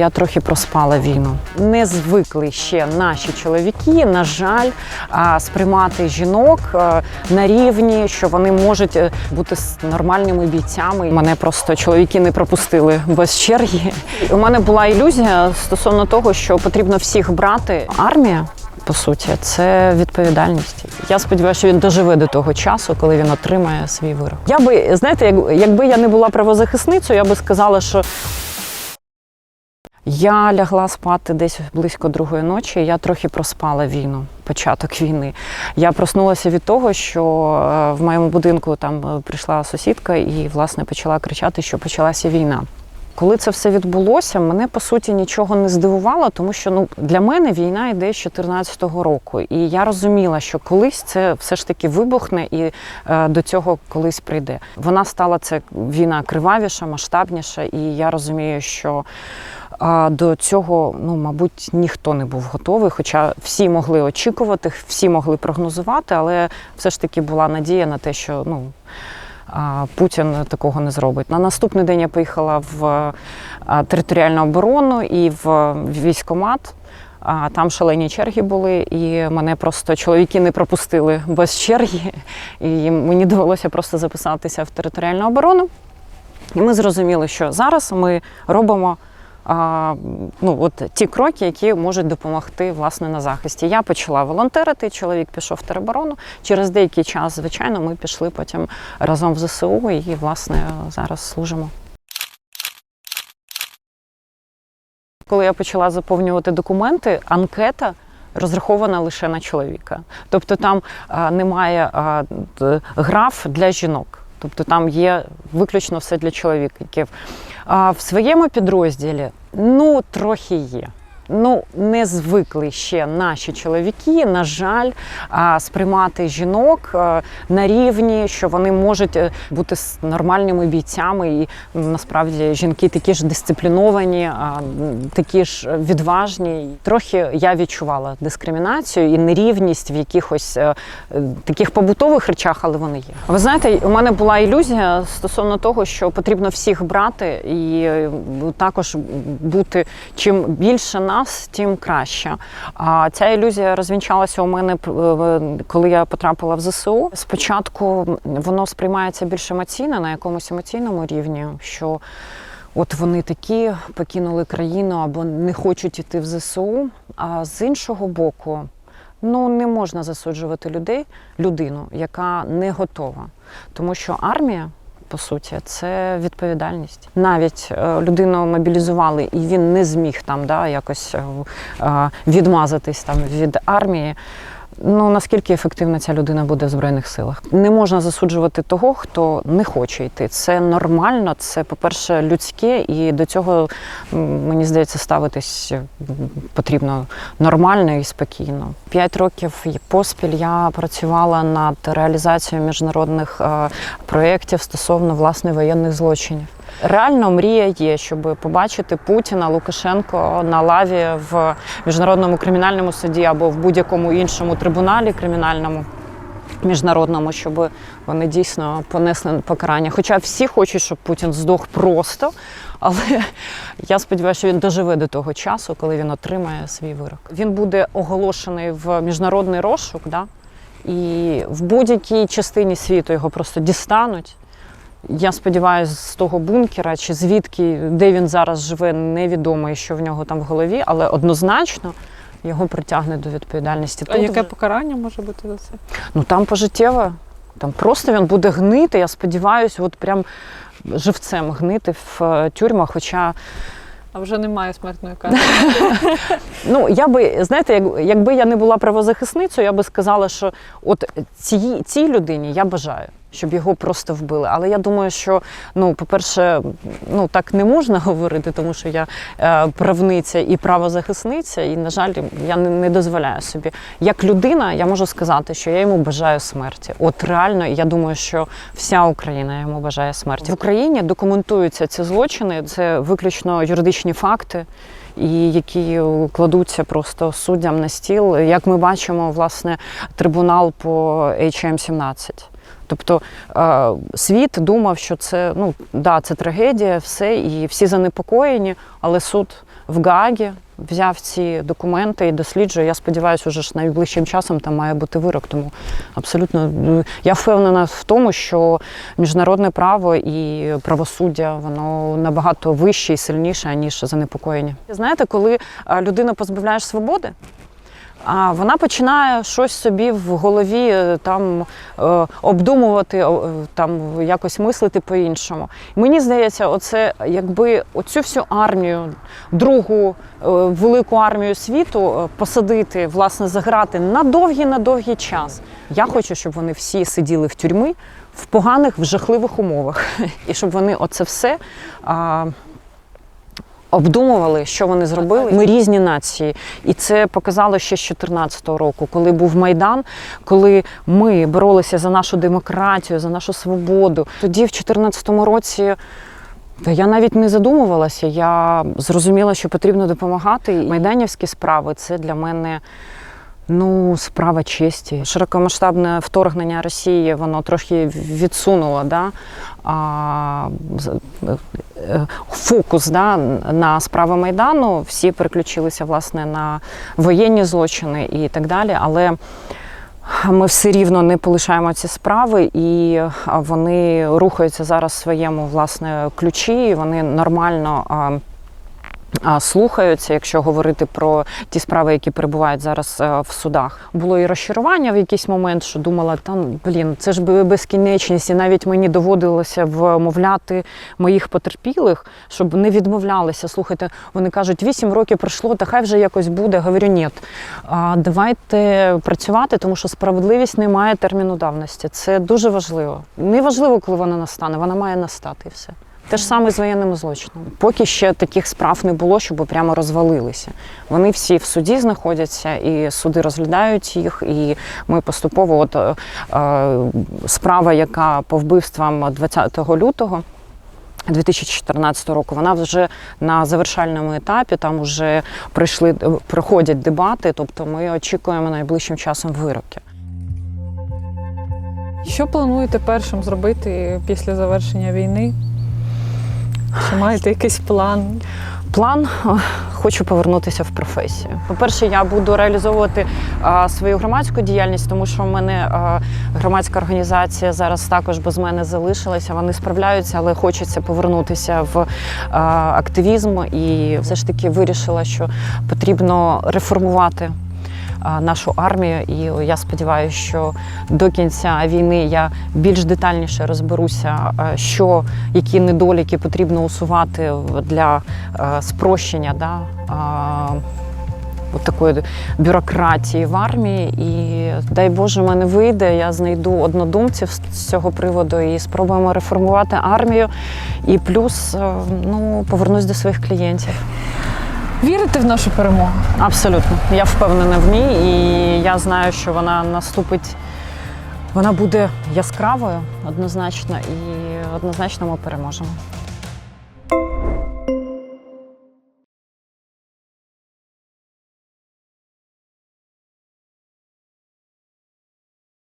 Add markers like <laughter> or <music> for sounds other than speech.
я трохи проспала війну. Не звикли ще наші чоловіки, на жаль, сприймати жінок на рівні, що вони можуть е, бути нормальними бійцями. Мене просто чоловіки не пропустили без черги. У мене була ілюзія стосовно того, що потрібно всіх брати. Армія. По суті, це відповідальність. Я сподіваюся, що він доживе до того часу, коли він отримає свій вирок. Я би знаєте, як, якби я не була правозахисницею, я би сказала, що я лягла спати десь близько другої ночі. Я трохи проспала війну, початок війни. Я проснулася від того, що е, в моєму будинку там е, прийшла сусідка і власне почала кричати, що почалася війна. Коли це все відбулося, мене по суті нічого не здивувало, тому що ну для мене війна йде з 2014 року, і я розуміла, що колись це все ж таки вибухне і е, до цього колись прийде. Вона стала це війна кривавіша, масштабніша, і я розумію, що а до цього, ну, мабуть, ніхто не був готовий, хоча всі могли очікувати, всі могли прогнозувати, але все ж таки була надія на те, що ну, Путін такого не зробить. На наступний день я поїхала в територіальну оборону і в військкомат. А там шалені черги були, і мене просто чоловіки не пропустили без черги. І мені довелося просто записатися в територіальну оборону. І ми зрозуміли, що зараз ми робимо ну, от ті кроки, які можуть допомогти власне на захисті. Я почала волонтерити, чоловік пішов в тероборону. Через деякий час, звичайно, ми пішли потім разом в ЗСУ і власне зараз служимо. Коли я почала заповнювати документи, анкета розрахована лише на чоловіка. Тобто там а, немає а, граф для жінок. Тобто там є виключно все для чоловіків. А в своєму підрозділі ну трохи є. Ну, не звикли ще наші чоловіки, на жаль, сприймати жінок е, на рівні, що вони можуть е, бути нормальними бійцями. І насправді жінки такі ж дисципліновані, такі ж відважні. Трохи я відчувала дискримінацію і нерівність в якихось е, таких побутових речах, але вони є. Ви знаєте, у мене була ілюзія стосовно того, що потрібно всіх брати і також бути чим більше нас, тим краще. А ця ілюзія розвінчалася у мене, коли я потрапила в ЗСУ. Спочатку воно сприймається більш емоційно на якомусь емоційному рівні, що От вони такі покинули країну або не хочуть іти в ЗСУ. А з іншого боку, ну не можна засуджувати людей, людину, яка не готова. Тому що армія, по суті, це відповідальність. Навіть е, людину мобілізували, і він не зміг там да, якось е, е, відмазатись там від армії. Ну наскільки ефективна ця людина буде в збройних силах? Не можна засуджувати того, хто не хоче йти. Це нормально, це, по-перше, людське, і до цього мені здається ставитись потрібно нормально і спокійно. П'ять років поспіль я працювала над реалізацією міжнародних е, проєктів стосовно власне воєнних злочинів. Реально мрія є, щоб побачити Путіна, Лукашенко на лаві в міжнародному кримінальному суді або в будь-якому іншому трибуналі кримінальному. Міжнародному, щоб вони дійсно понесли покарання. Хоча всі хочуть, щоб Путін здох просто, але я сподіваюся, що він доживе до того часу, коли він отримає свій вирок. Він буде оголошений в міжнародний розшук, да? і в будь-якій частині світу його просто дістануть. Я сподіваюся, з того бункера чи звідки, де він зараз живе, невідомо, і що в нього там в голові, але однозначно його притягнуть до відповідальності. А Тут яке вже- покарання може бути за це? Ну там пожиттєво. Там просто він буде гнити, я сподіваюся, от прям живцем гнити в е, тюрмах. Хоча, А вже немає смертної кари. <laughs> <laughs> ну я би, знаєте, як, якби я не була правозахисницею, я би сказала, що от цій, цій людині я бажаю. Щоб його просто вбили. Але я думаю, що ну, по-перше, ну так не можна <laughs> говорити, тому що я е, правниця і правозахисниця, і, на жаль, я не, не дозволяю собі. Як людина, я можу сказати, що я йому бажаю смерті. От реально, я думаю, що вся Україна йому бажає смерті. В Україні документуються ці злочини, це виключно юридичні факти. І які кладуться просто суддям на стіл. Як ми бачимо, власне, трибунал по HM-17. Тобто світ думав, що це ну да, це трагедія, все, і всі занепокоєні, але суд в Гаагі, взяв ці документи і досліджує. Я сподіваюся, уже ж найближчим часом там має бути вирок. Тому абсолютно е, я впевнена в тому, що міжнародне право і правосуддя воно набагато вище і сильніше, ніж занепокоєння. Знаєте, коли а, людину позбавляєш свободи. А вона починає щось собі в голові е, там е, обдумувати, е, там якось мислити по-іншому. Мені здається, оце якби оцю всю армію, другу велику армію світу посадити, власне, заграти на довгий на довгий час. Я хочу, щоб вони всі сиділи в тюрмі в поганих, в жахливих умовах, <laughs> і щоб вони оце все. Обдумували, що вони зробили. Ми різні нації, і це показало ще з 2014 року, коли був майдан, коли ми боролися за нашу демократію, за нашу свободу. Тоді, в 2014 році. Та я навіть не задумувалася. Я зрозуміла, що потрібно допомагати. Майданівські справи це для мене ну, справа честі. Широкомасштабне вторгнення Росії воно трошки відсунуло да, а, фокус да, на справи Майдану. Всі переключилися власне на воєнні злочини і так далі. Але ми все рівно не полишаємо ці справи, і вони рухаються зараз в своєму власне ключі. і Вони нормально. Слухаються, якщо говорити про ті справи, які перебувають зараз е, в судах. Було і розчарування в якийсь момент, що думала, та блін, це ж би безкінечність, і навіть мені доводилося вмовляти моїх потерпілих, щоб не відмовлялися. Слухайте, вони кажуть, вісім років пройшло, та хай вже якось буде. Говорю, ні, давайте працювати, тому що справедливість не має терміну давності. Це дуже важливо. Не важливо, коли вона настане, вона має настати і все. Те ж саме з воєнними злочинами. Поки ще таких справ не було, щоб прямо розвалилися. Вони всі в суді знаходяться, і суди розглядають їх. І ми поступово, от е, е, справа, яка по вбивствам 20 лютого. 2014 року вона вже на завершальному етапі. Там вже пройшли проходять дебати. Тобто, ми очікуємо найближчим часом вироки. Що плануєте першим зробити після завершення війни? Чи маєте якийсь план? План хочу повернутися в професію. По-перше, я буду реалізовувати а, свою громадську діяльність, тому що в мене а, громадська організація зараз також без мене залишилася. Вони справляються, але хочеться повернутися в а, активізм. І все ж таки вирішила, що потрібно реформувати. А, Нашу армію, і я сподіваюся, що до кінця війни я більш детальніше розберуся, що які недоліки потрібно усувати для е, спрощення да, от такої бюрократії в армії. І дай Боже, мене вийде. Я знайду однодумців з цього приводу і спробуємо реформувати армію. І плюс е, ну, повернусь до своїх клієнтів. Вірите в нашу перемогу? Абсолютно. Я впевнена в ній, і я знаю, що вона наступить. Вона буде яскравою однозначно, і однозначно ми переможемо.